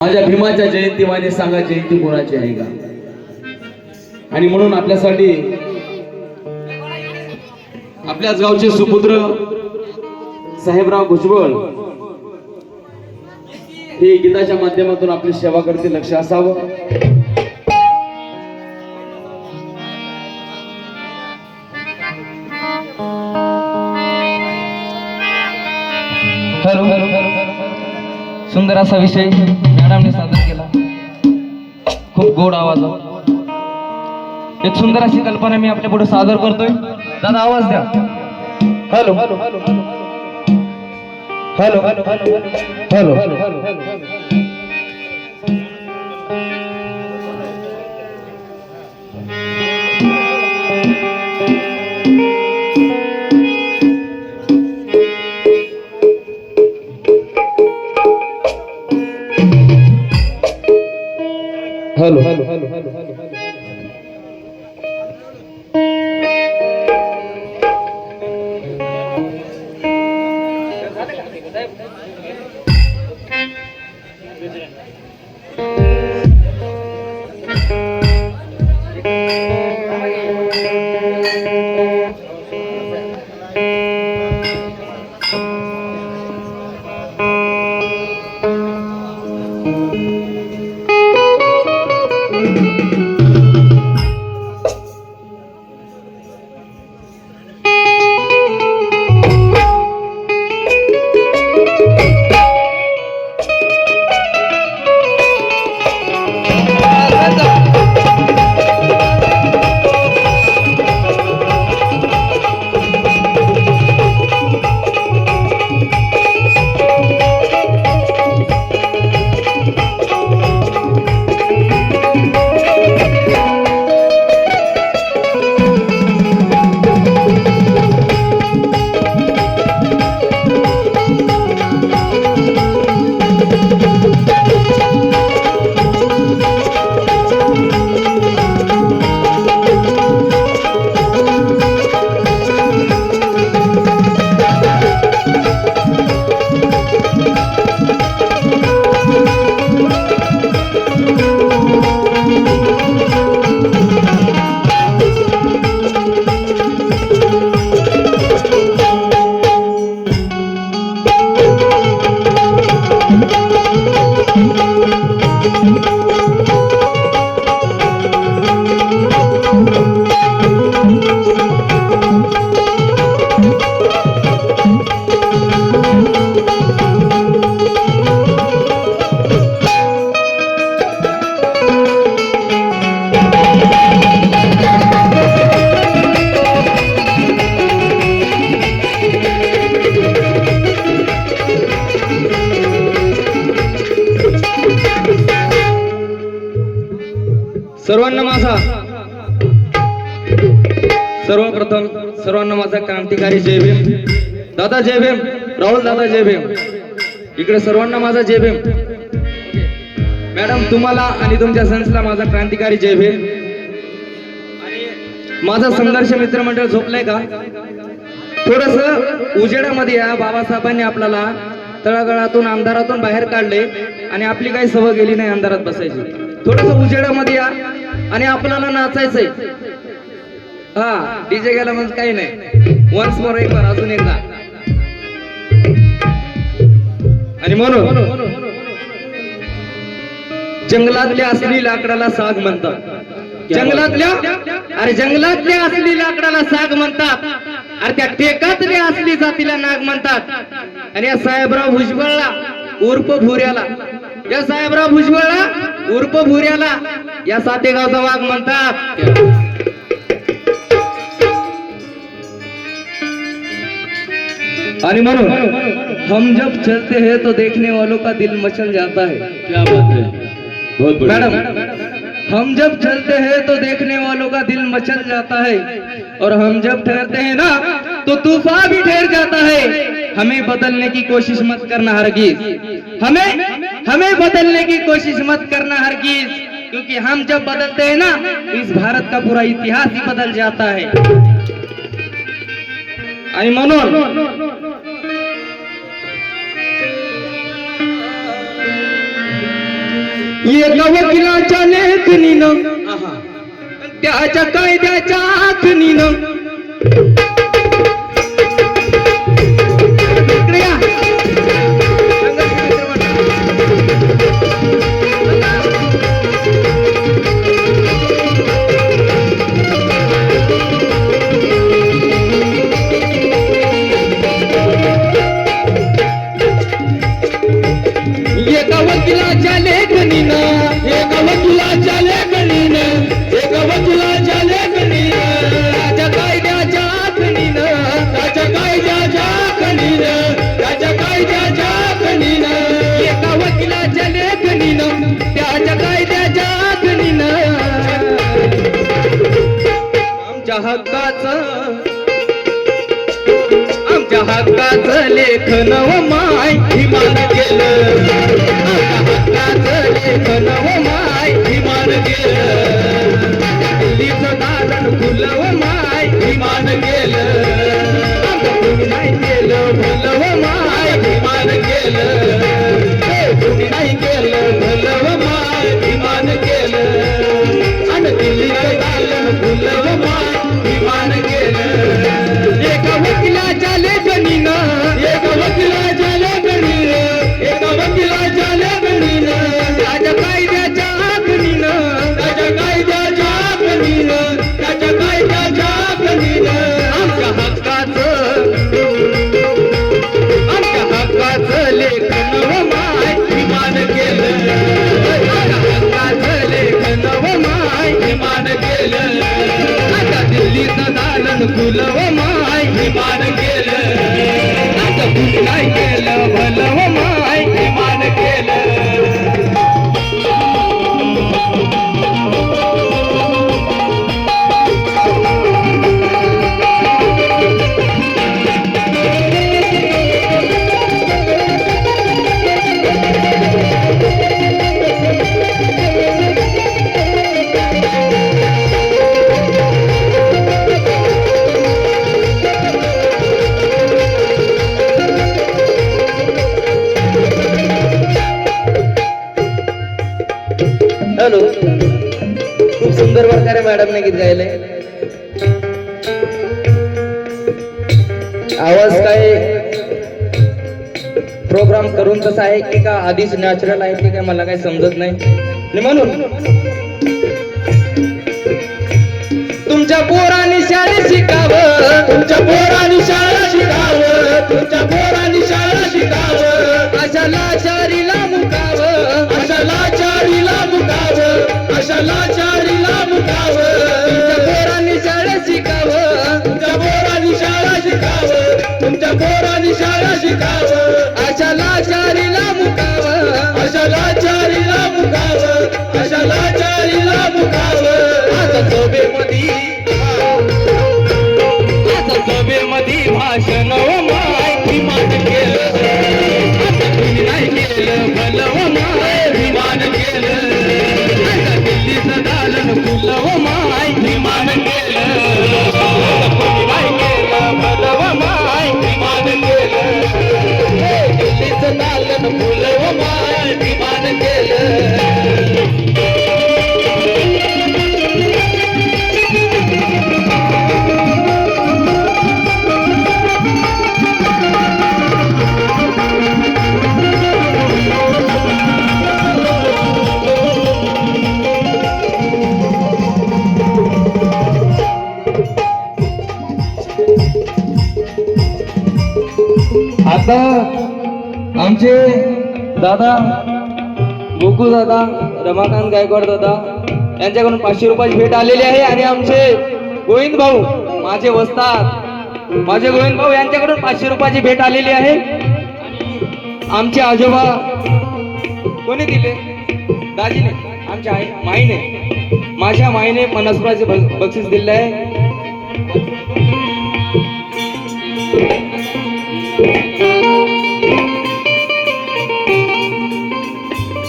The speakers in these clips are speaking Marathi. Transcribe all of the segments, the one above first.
माझ्या भीमाच्या जयंतीवाने सांगा जयंती कोणाची आहे का? आणि म्हणून आपल्यासाठी आपल्याच गावचे सुपुत्र साहेबराव भुजबळ हे गीताच्या माध्यमातून आपली सेवा करते लक्ष असावं. सुंदर असा विषय. मॅडमने सादर केला. खूप गोड आवाज एक सुंदर अशी कल्पना मी आपल्या पुढे सादर करतोय. दादा आवाज द्या. Hello hello. Hello. Hello. Hello. सर्वप्रथम सर्वांना माझा क्रांतिकारी जय भीम. दादा जय भीम. राहुल दादा जय भीम. इकडे सर्वांना माझा जय भीम. मॅडम तुम्हाला आणि तुमच्या सन्सला माझा क्रांतिकारी जय भीम. आणि माझा संघर्ष मित्रमंडळ झोपलंय का? थोडस उजेडामध्ये या बाबासाहेबांनी आपल्याला तळागळातून अंधारातून बाहेर काढले आणि आपली काही सवय गेली नाही अंधारात बसायची. थोडस उजेडामध्ये या आणि आपल्याला नाचायचंय. हा डीजे गेला म्हणजे काही नाही. वन्स मोर एक बार अजून एकदा. आणि म्हणून जंगलातल्या असली लाकडाला साग म्हणतात. जंगलातल्या? अरे जंगलातल्या असली लाकडाला साग म्हणतात. अरे त्या टेकातल्या असली जातीला नाग म्हणतात. आणि या साहेबराव भुजबळला उर्फ भुऱ्याला. या साहेबराव भुजबळला उर्फ भुऱ्याला या सातेगावचा वाघ म्हणतात. आणि म्हणून हम जब चलते हैं तो देखने वालों का दिल मचल जाता है। क्या बात है? बहुत मैडम हम जब चलते हैं तो देखने वालों का दिल मचल जाता है। और हम जब ठहरते हैं ना तो तूफ़ान भी ठहर जाता है। हमें बदलने की कोशिश मत करना हरगिज। हमें हमें बदलने की कोशिश मत करना हरगिज। क्योंकि हम जब बदलते हैं ना इस भारत का पूरा इतिहास ही बदल जाता है। आणि म्हणून एका वकिलाच्या लेखनीनं. त्याच्या कायद्याच्या आखणीनं एका वकिलाच्या लेखणीनं एका वकिलाच्या लेखणीनं त्याच्या कायद्याच्या आखणीनं त्याच्या कायद्याच्या आखणीनं त्याच्या कायद्याच्या आखणीनं एका वकिलाच्या लेखणीनं त्याच्या कायद्याच्या आखणीनं आमच्या हक्काचं हक्काचं लेखन व माय विमान केलं. हक्काचं लेखन व माय विमान केलं दिल्लीचं दालन फुलं व माय विमान केलं आमचं तुम्ही नाही केलं. प्रकारे गीत गायलंय. आवाज काय? प्रोग्राम करून तसा आहे की का आधीच नॅचरल आहे की काय मला काही समजत नाही. म्हणून तुमच्या पोरा de. आमचे दादा गोकू दादा रमाकांत गायकवाड दादा यांच्याकडून पाचशे रुपयाची भेट आलेली आहे आणि आमचे गोविंद भाऊ माझे वस्तात माझे गोविंद भाऊ यांच्याकडून पाचशे रुपयाची भेट आलेली आहे. आमचे आजोबा कोणी दिले? दाजीने आमच्या आई माईने माझ्या माईने पन्नास रुपयाचे बक्षीस दिले आहे.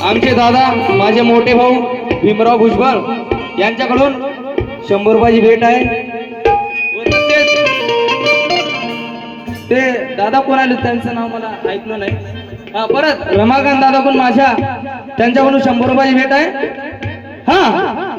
आमचे दादा माझे मोठे भाऊ भीमराव भुजबळ यांच्याकडून शंभर रुपयाची भेट आहे. ते दादा कोण आले त्यांचं नाव मला ऐकलं नाही. हा परत रमाकांत दादा पण माझ्या त्यांच्याकडून शंभर रुपयाची भेट आहे. हा.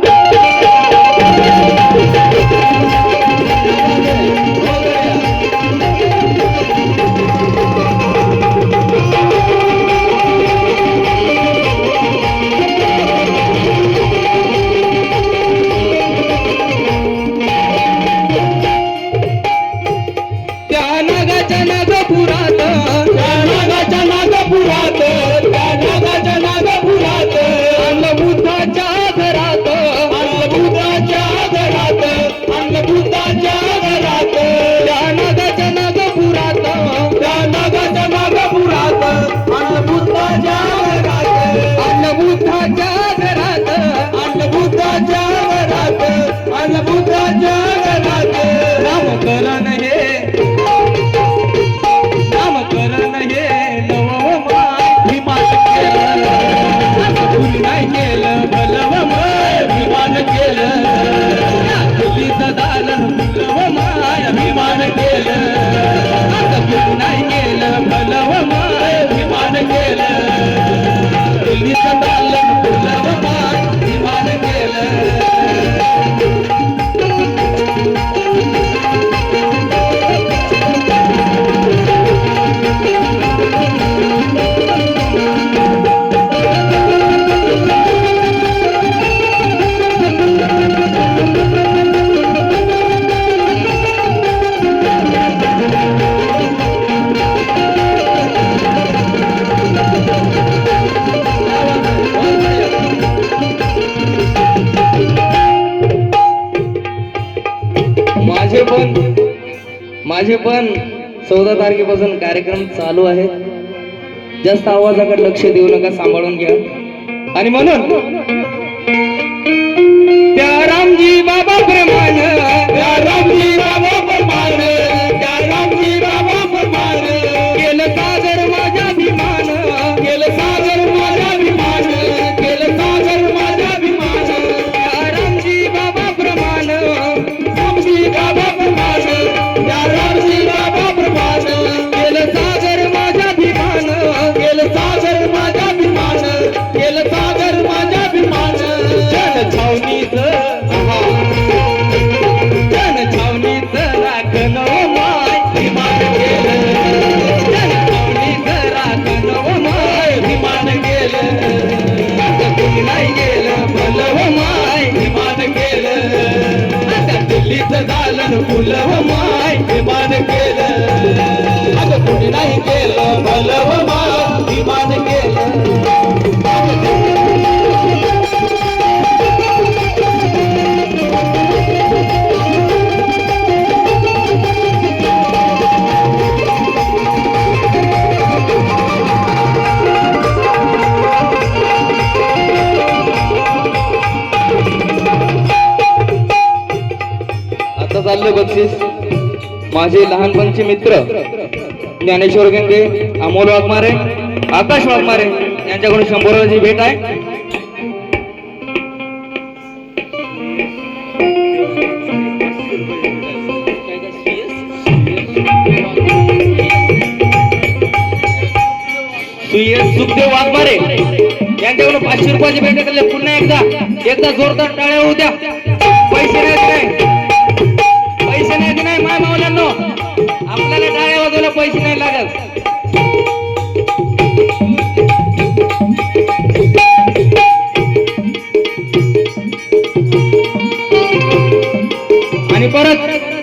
पण माझे पण चौदा तारखेपासून कार्यक्रम चालू आहे जास्त आवाजाकडे लक्ष देऊ नका सांभाळून घ्या. आणि म्हणून त्या रामजी बाबा प्रमाण त्या रामजी बाबा आता दिल्लीचं दालन माझे लहानपणचे मित्र ज्ञानेश्वर गंगे अमोल वाघमारे आकाश वाघमारे यांच्याकडून शंभराची भेट आहे. सुखदेव वाघमारे यांच्याकडून पाचशे रुपयाची भेट पुन्हा एकदा एकदा जोरदार टाळ्या होत्या पैसे नाही. आपल्याला डाळ्या वाजवायला पैसे नाही लागत. आणि परत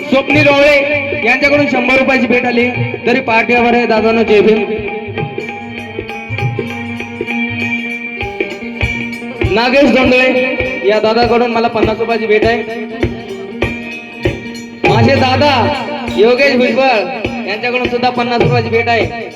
स्वप्नी रोवळे यांच्याकडून शंभर रुपयाची भेट आली. तरी पार्टीवर आहे दादानं जय भीम. नागेश दोंडळे या दादाकडून मला पन्नास रुपयाची भेट आहे. माझे दादा योगेश भुजबळ यांच्याकडून सुद्धा पन्नास रुपयाची भेट आहे.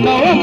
no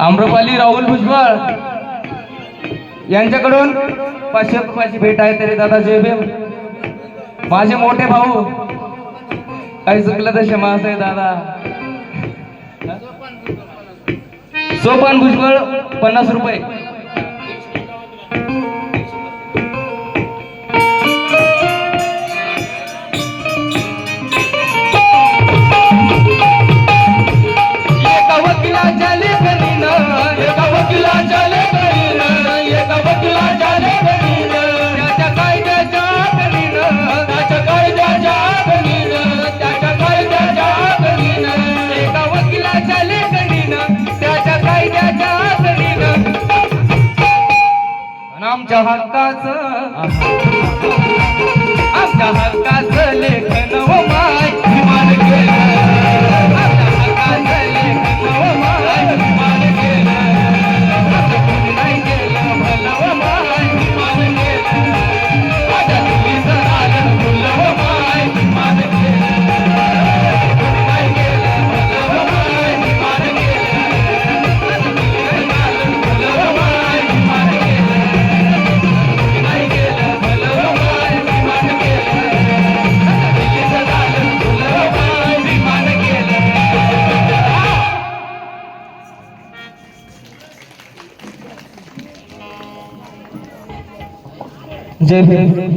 आम्रपाली राहुल भुजबळ यांच्याकडून पाचशे रुपयाची भेट आहे तरी दादा जयभीम माझे मोठे भाऊ काही चुकलं तर क्षमा असे दादा. सोपान भुजबळ पन्नास रुपये. हक्काचं जय हिंद